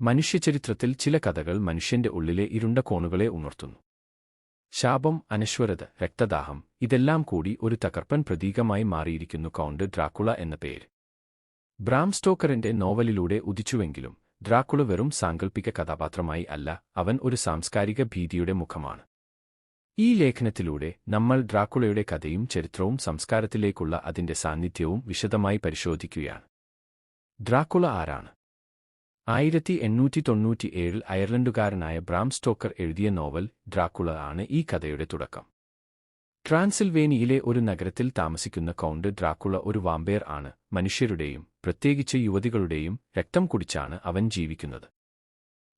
മനുഷ്യചരിത്രത്തിൽ ചില കഥകൾ മനുഷ്യന്റെ ഉള്ളിലെ ഇരുണ്ട കോണുകളെ ഉണർത്തുന്നു. ശാപം അനശ്വരത രക്തദാഹം ഇതെല്ലാം കൂടി ഒരു തകർപ്പൻ പ്രതീകമായി മാറിയിരിക്കുന്നു കൗണ്ട് ഡ്രാക്കുള എന്ന പേര്. ബ്രാം സ്റ്റോക്കറിന്റെ നോവലിലൂടെ ഉദിച്ചുവെങ്കിലും ഡ്രാക്കുള വെറും സാങ്കൽപ്പിക കഥാപാത്രമായി അല്ല അവൻ ഒരു സാംസ്കാരിക ഭീതിയുടെ മുഖമാണ്. ഈ ലേഖനത്തിലൂടെ നമ്മൾ ഡ്രാക്കുളയുടെ കഥയും ചരിത്രവും സംസ്കാരത്തിലേക്കുള്ള അതിന്റെ സാന്നിധ്യവും വിശദമായി പരിശോധിക്കുകയാണ്. ഡ്രാക്കുള ആരാണ്? ആയിരത്തി എണ്ണൂറ്റി തൊണ്ണൂറ്റിയേഴിൽ അയർലൻഡുകാരനായ ബ്രാം സ്റ്റോക്കർ എഴുതിയ നോവൽ ഡ്രാക്കുള ആണ് ഈ കഥയുടെ തുടക്കം. ട്രാൻസിൽവേനിയയിലെ ഒരു നഗരത്തിൽ താമസിക്കുന്ന കൗണ്ട് ഡ്രാക്കുള ഒരു വാമ്പയർ ആണ്. മനുഷ്യരുടെയും പ്രത്യേകിച്ച് യുവതികളുടെയും രക്തം കുടിച്ചാണ് അവൻ ജീവിക്കുന്നത്.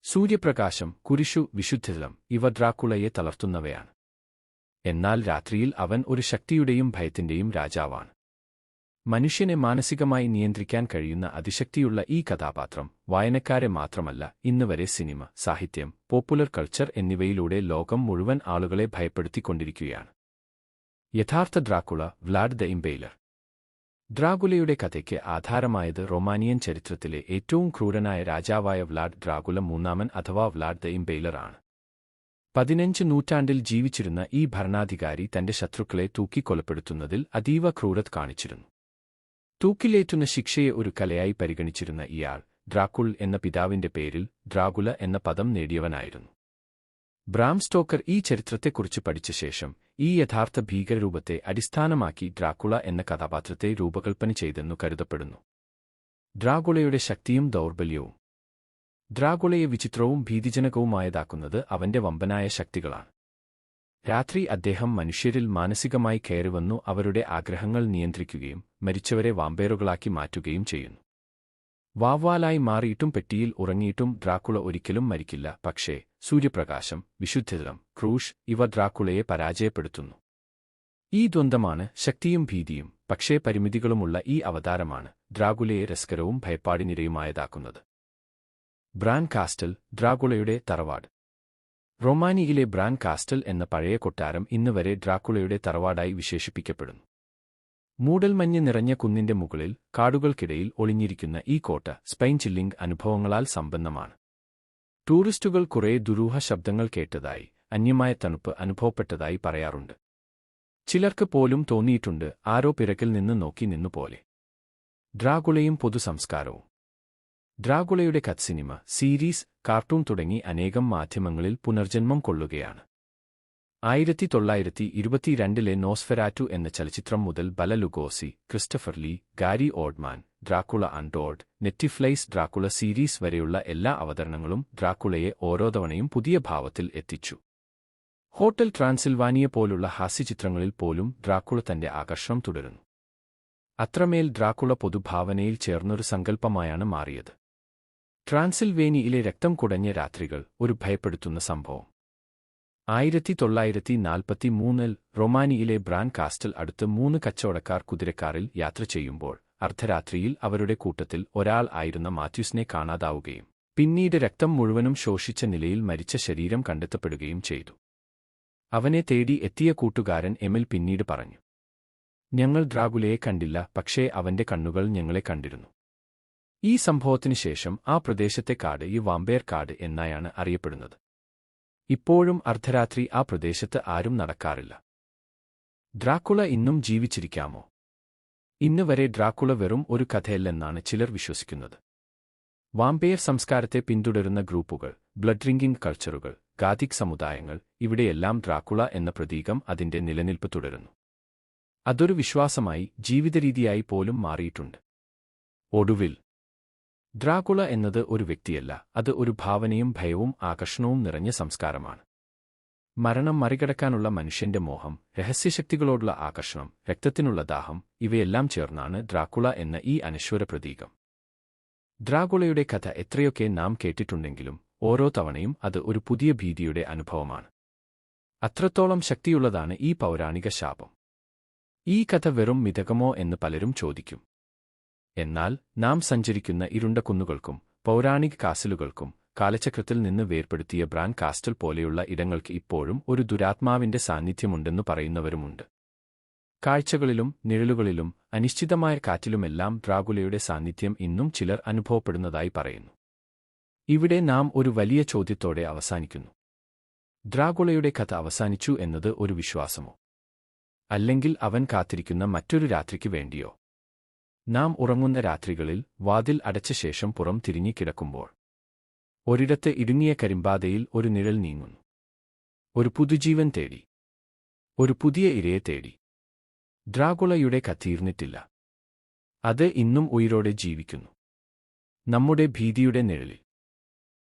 സൂര്യപ്രകാശം കുരിശു വിശുദ്ധജലം ഇവ ഡ്രാക്കുളയെ തളർത്തുന്നവയാണ്. എന്നാൽ രാത്രിയിൽ അവൻ ഒരു ശക്തിയുടെയും ഭയത്തിന്റെയും രാജാവാണ്. മനുഷ്യനെ മാനസികമായി നിയന്ത്രിക്കാൻ കഴിയുന്ന അതിശക്തിയുള്ള ഈ കഥാപാത്രം വായനക്കാരെ മാത്രമല്ല ഇന്നുവരെ സിനിമ സാഹിത്യം പോപ്പുലർ കൾച്ചർ എന്നിവയിലൂടെ ലോകം മുഴുവൻ ആളുകളെ ഭയപ്പെടുത്തിക്കൊണ്ടിരിക്കുകയാണ്. യഥാർത്ഥ ഡ്രാക്കുള വ്ലാഡ് ദ ഇംബെയിലർ ഡ്രാഗുലയുടെ കഥയ്ക്ക് ആധാരമായത് റൊമാനിയൻ ചരിത്രത്തിലെ ഏറ്റവും ക്രൂരനായ രാജാവായ വ്ലാഡ് ഡ്രാഗുല മൂന്നാമൻ അഥവാ വ്ലാഡ് ദ ഇംബെയിലർ ആണ്. പതിനഞ്ച് നൂറ്റാണ്ടിൽ ജീവിച്ചിരുന്ന ഈ ഭരണാധികാരി തന്റെ ശത്രുക്കളെ തൂക്കിക്കൊലപ്പെടുത്തുന്നതിൽ അതീവ ക്രൂരത കാണിച്ചിരുന്നു. തൂക്കിലേറ്റുന്ന ശിക്ഷയെ ഒരു കലയായി പരിഗണിച്ചിരുന്ന ഇയാൾ ഡ്രാക്കുൾ എന്ന പിതാവിന്റെ പേരിൽ ഡ്രാഗുല എന്ന പദം നേടിയവനായിരുന്നു. ബ്രാം സ്റ്റോക്കർ ഈ ചരിത്രത്തെക്കുറിച്ച് പഠിച്ച ശേഷം ഈ യഥാർത്ഥ ഭീകരരൂപത്തെ അടിസ്ഥാനമാക്കി ഡ്രാക്കുള എന്ന കഥാപാത്രത്തെ രൂപകൽപ്പന ചെയ്തെന്നു കരുതപ്പെടുന്നു. ഡ്രാഗുളയുടെ ശക്തിയും ദൗർബല്യവും. ഡ്രാഗുളയെ വിചിത്രവും ഭീതിജനകവുമായതാക്കുന്നത് അവന്റെ വമ്പനായ ശക്തികളാണ്. രാത്രി അദ്ദേഹം മനുഷ്യരിൽ മാനസികമായി കയറിവന്നു അവരുടെ ആഗ്രഹങ്ങൾ നിയന്ത്രിക്കുകയും മരിച്ചവരെ വാമ്പേറുകളാക്കി മാറ്റുകയും ചെയ്യുന്നു. വാവ്വാലായി മാറിയിട്ടും പെട്ടിയിൽ ഉറങ്ങിയിട്ടും ഡ്രാക്കുള ഒരിക്കലും മരിക്കില്ല പക്ഷേ സൂര്യപ്രകാശം വിശുദ്ധജലം ക്രൂഷ് ഇവ ഡ്രാക്കുളയെ പരാജയപ്പെടുത്തുന്നു. ഈ ദ്വന്ദ്മാണ് ശക്തിയും ഭീതിയും പക്ഷേ പരിമിതികളുമുള്ള ഈ അവതാരമാണ് ഡ്രാഗുലയെ രസകരവും ഭയപ്പാടിനിരയുമായതാക്കുന്നത്. ബ്രാൻ കാസ്റ്റൽ ഡ്രാഗുളയുടെ തറവാട്. റൊമാനിയിലെ ബ്രാൻ കാസ്റ്റൽ എന്ന പഴയ കൊട്ടാരം ഇന്നുവരെ ഡ്രാക്കുളയുടെ തറവാടായി വിശേഷിപ്പിക്കപ്പെടുന്നു. മൂടൽമഞ്ഞ് നിറഞ്ഞ കുന്നിന്റെ മുകളിൽ കാടുകൾക്കിടയിൽ ഒളിഞ്ഞിരിക്കുന്ന ഈ കോട്ട സ്പെയിൻ ചില്ലിംഗ് അനുഭവങ്ങളാൽ സമ്പന്നമാണ്. ടൂറിസ്റ്റുകൾ കുറേ ദുരൂഹ ശബ്ദങ്ങൾ കേട്ടതായി അന്യമായ തണുപ്പ് അനുഭവപ്പെട്ടതായി പറയാറുണ്ട്. ചിലർക്ക് പോലും തോന്നിയിട്ടുണ്ട് ആരോ പിറക്കിൽ നിന്ന് നോക്കി നിന്നുപോലെ. ഡ്രാഗുളയും പൊതുസംസ്കാരവും. ഡ്രാഗുളയുടെ കത്ത് സിനിമ സീരീസ് കാർട്ടൂൺ തുടങ്ങി അനേകം മാധ്യമങ്ങളിൽ പുനർജന്മം കൊള്ളുകയാണ്. ആയിരത്തി തൊള്ളായിരത്തി ഇരുപത്തിരണ്ടിലെ നോസ്ഫെരാറ്റു എന്ന ചലച്ചിത്രം മുതൽ Bela Lugosi Christopher Lee Gary Oldman Dracula undead Netflix's Dracula series വരെയുള്ള എല്ലാ അവതരണങ്ങളും ഡ്രാക്കുളയെ ഓരോ തവണയും പുതിയ ഭാവത്തിൽ എത്തിച്ചു. ഹോട്ടൽ ട്രാൻസിൽവാനിയ പോലുള്ള ഹാസ്യചിത്രങ്ങളിൽ പോലും ഡ്രാക്കുള തന്റെ ആകർഷണം തുടരുന്നു. അത്രമേൽ ഡ്രാക്കുള പൊതുഭാവനയിൽ ചേർന്നൊരു സങ്കല്പമായാണ് മാറിയത്. ട്രാൻസിൽവേനിയിലെ രക്തം കുടഞ്ഞ രാത്രികൾ ഒരു ഭയപ്പെടുത്തുന്ന സംഭവം. ആയിരത്തി തൊള്ളായിരത്തി നാൽപ്പത്തി മൂന്നിൽ റൊമാനിയിലെ ബ്രാൻ കാസ്റ്റൽ അടുത്ത് മൂന്ന് കച്ചവടക്കാർ കുതിരക്കാറിൽ യാത്ര ചെയ്യുമ്പോൾ അർദ്ധരാത്രിയിൽ അവരുടെ കൂട്ടത്തിൽ ഒരാൾ ആയിരുന്ന മാത്യൂസിനെ കാണാതാവുകയും പിന്നീട് രക്തം മുഴുവനും ശോഷിച്ച നിലയിൽ മരിച്ച ശരീരം കണ്ടെത്തപ്പെടുകയും ചെയ്തു. അവനെ തേടി എത്തിയ കൂട്ടുകാരൻ എമിൽ പിന്നീട് പറഞ്ഞു ഞങ്ങൾ ഡ്രാഗുലയെ കണ്ടില്ല പക്ഷേ അവന്റെ കണ്ണുകൾ ഞങ്ങളെ കണ്ടിരുന്നു. ഈ സംഭവത്തിനു ശേഷം ആ പ്രദേശത്തെ കാട് ഈ വാമ്പേർ കാട് എന്നായാണ് അറിയപ്പെടുന്നത്. ഇപ്പോഴും അർദ്ധരാത്രി ആ പ്രദേശത്ത് ആരും നടക്കാറില്ല. ഡ്രാക്കുള ഇന്നും ജീവിച്ചിരിക്കാമോ? ഇന്ന് വരെ ഡ്രാക്കുള വെറും ഒരു കഥയല്ലെന്നാണ് ചിലർ വിശ്വസിക്കുന്നത്. വാമ്പേർ സംസ്കാരത്തെ പിന്തുടരുന്ന ഗ്രൂപ്പുകൾ ബ്ലഡ് ഡ്രിങ്കിംഗ് കൾച്ചറുകൾ ഗാതിക് സമുദായങ്ങൾ ഇവിടെയെല്ലാം ഡ്രാക്കുള എന്ന പ്രതീകം അതിന്റെ നിലനിൽപ്പ് തുടരുന്നു. അതൊരു വിശ്വാസമായി ജീവിതരീതിയായി പോലും മാറിയിട്ടുണ്ട്. ഒടുവിൽ ഡ്രാക്കുള എന്നത് ഒരു വ്യക്തിയല്ല. അത് ഒരു ഭാവനയും ഭയവും ആകർഷണവും നിറഞ്ഞ സംസ്കാരമാണ്. മരണം മറികടക്കാനുള്ള മനുഷ്യന്റെ മോഹം രഹസ്യശക്തികളോടുള്ള ആകർഷണം രക്തത്തിനുള്ള ദാഹം ഇവയെല്ലാം ചേർന്നാണ് ഡ്രാക്കുള എന്ന ഈ അനശ്വര പ്രതീകം. ദ്രാകുളയുടെ കഥ എത്രയൊക്കെ നാം കേട്ടിട്ടുണ്ടെങ്കിലും ഓരോ തവണയും അത് ഒരു പുതിയ ഭീതിയുടെ അനുഭവമാണ്. അത്രത്തോളം ശക്തിയുള്ളതാണ് ഈ പൗരാണിക ശാപം. ഈ കഥ വെറും മിതകമോ എന്ന് പലരും ചോദിക്കും. എന്നാൽ നാം സഞ്ചരിക്കുന്ന ഇരുണ്ട കുന്നുകൾക്കും പൗരാണിക് കാസിലുകൾക്കും കാലചക്രത്തിൽ നിന്ന് വേർപ്പെടുത്തിയ ബ്രാൻ കാസ്റ്റൽ പോലെയുള്ള ഇടങ്ങൾക്ക് ഇപ്പോഴും ഒരു ദുരാത്മാവിന്റെ സാന്നിധ്യമുണ്ടെന്നു പറയുന്നവരുമുണ്ട്. കാഴ്ചകളിലും നിഴലുകളിലും അനിശ്ചിതമായ കാറ്റിലുമെല്ലാം ഡ്രാഗുലയുടെ സാന്നിധ്യം ഇന്നും ചിലർ അനുഭവപ്പെടുന്നതായി പറയുന്നു. ഇവിടെ നാം ഒരു വലിയ ചോദ്യത്തോടെ അവസാനിക്കുന്നു. ഡ്രാഗുളയുടെ കഥ അവസാനിച്ചു എന്നത് ഒരു വിശ്വാസമോ? അല്ലെങ്കിൽ അവൻ കാത്തിരിക്കുന്ന മറ്റൊരു രാത്രിക്ക് വേണ്ടിയോ? നാം ഉറങ്ങുന്ന രാത്രികളിൽ വാതിൽ അടച്ച ശേഷം പുറം തിരിഞ്ഞു കിടക്കുമ്പോൾ ഒരിടത്ത് ഇടുങ്ങിയ കരിമ്പാതയിൽ ഒരു നിഴൽ നീങ്ങുന്നു. ഒരു പുതുജീവൻ തേടി. ഒരു പുതിയ ഇരയെ തേടി. ഡ്രാഗുളയുടെ കത്തീർന്നിട്ടില്ല. അത് ഇന്നും ഉയിരോടെ ജീവിക്കുന്നു. നമ്മുടെ ഭീതിയുടെ നിഴലിൽ.